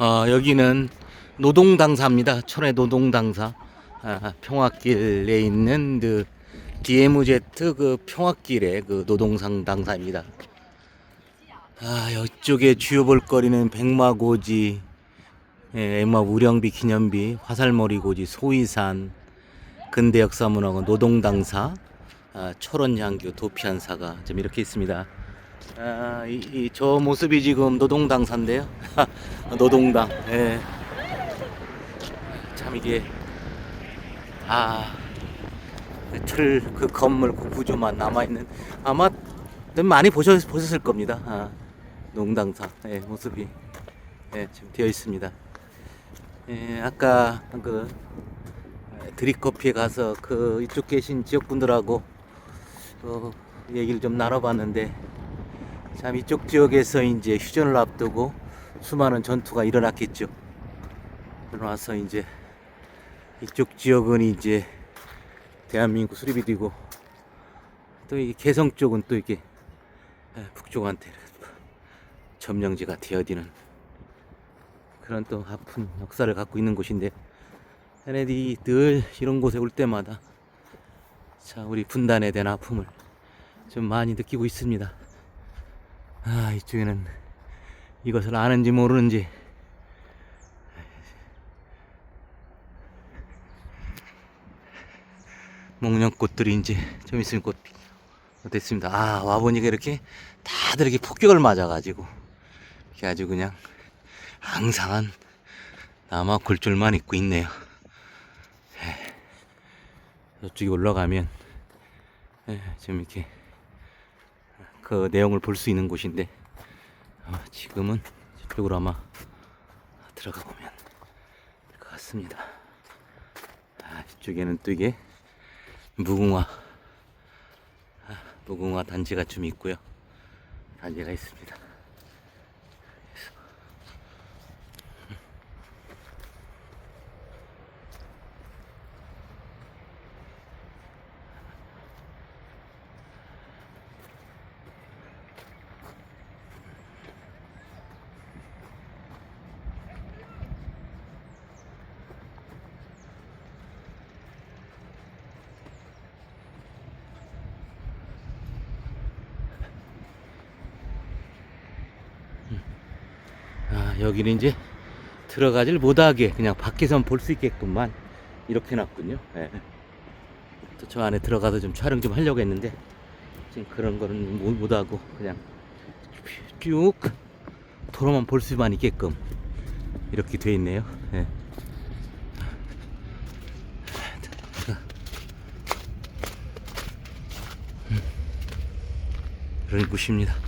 어, 여기는 노동당사입니다. 천혜 노동당사. 아, 평화길에 있는 그 DMZ 그 평화길의 그 노동상 당사입니다. 아, 이쪽에 주요 볼거리는 백마고지, 예, 엠마 우령비 기념비, 화살머리고지, 소위산, 근대 역사문화원 노동당사, 아, 철원향교 도피한사가 좀 이렇게 있습니다. 아, 이, 이, 저 모습이 지금 노동당사인데요. 노동당. 예. 참 이게 아, 틀 그 건물 그 구조만 남아 있는 아마 좀 많이 보셨 보셨을 겁니다. 아, 농당사 예, 모습이 예, 지금 되어 있습니다. 예, 아까 그 드립커피에 가서 그 이쪽 계신 지역분들하고 어, 얘기를 좀 나눠봤는데 참 이쪽 지역에서 이제 휴전을 앞두고 수많은 전투가 일어났겠죠. 일어나서 이제 이쪽 지역은 이제 대한민국 수립이 되고 또 이 개성 쪽은 또 이게 에, 북쪽한테 점령지가 되어지는 그런 또 아픈 역사를 갖고 있는 곳인데 얘네들이 늘 이런 곳에 올 때마다 자 우리 분단에 대한 아픔을 좀 많이 느끼고 있습니다. 아 이쪽에는 이것을 아는지 모르는지 목련꽃들이 이제 좀 있으면 꽃 됐습니다. 아 와보니까 이렇게 다들 이렇게 폭격을 맞아가지고 이렇게 아주 그냥 항상한 남아 굴줄만 입고 있네요. 예. 저쪽에 올라가면 예, 지금 이렇게 그 내용을 볼 수 있는 곳인데 어, 지금은 저쪽으로 아마 들어가 보면 될 것 같습니다. 아, 이쪽에는 또 이게 무궁화 아, 무궁화 단지가 좀 있고요. 단지가 있습니다. 여기는 이제 들어가질 못하게 그냥 밖에선 볼 수 있게끔만 이렇게 놨군요. 예. 또저 안에 들어가서 좀 촬영 좀 하려고 했는데 지금 그런 거는 못, 못하고 그냥 쭉 도로만 볼 수만 있게끔 이렇게 돼 있네요. 예. 음. 그런 곳입니다.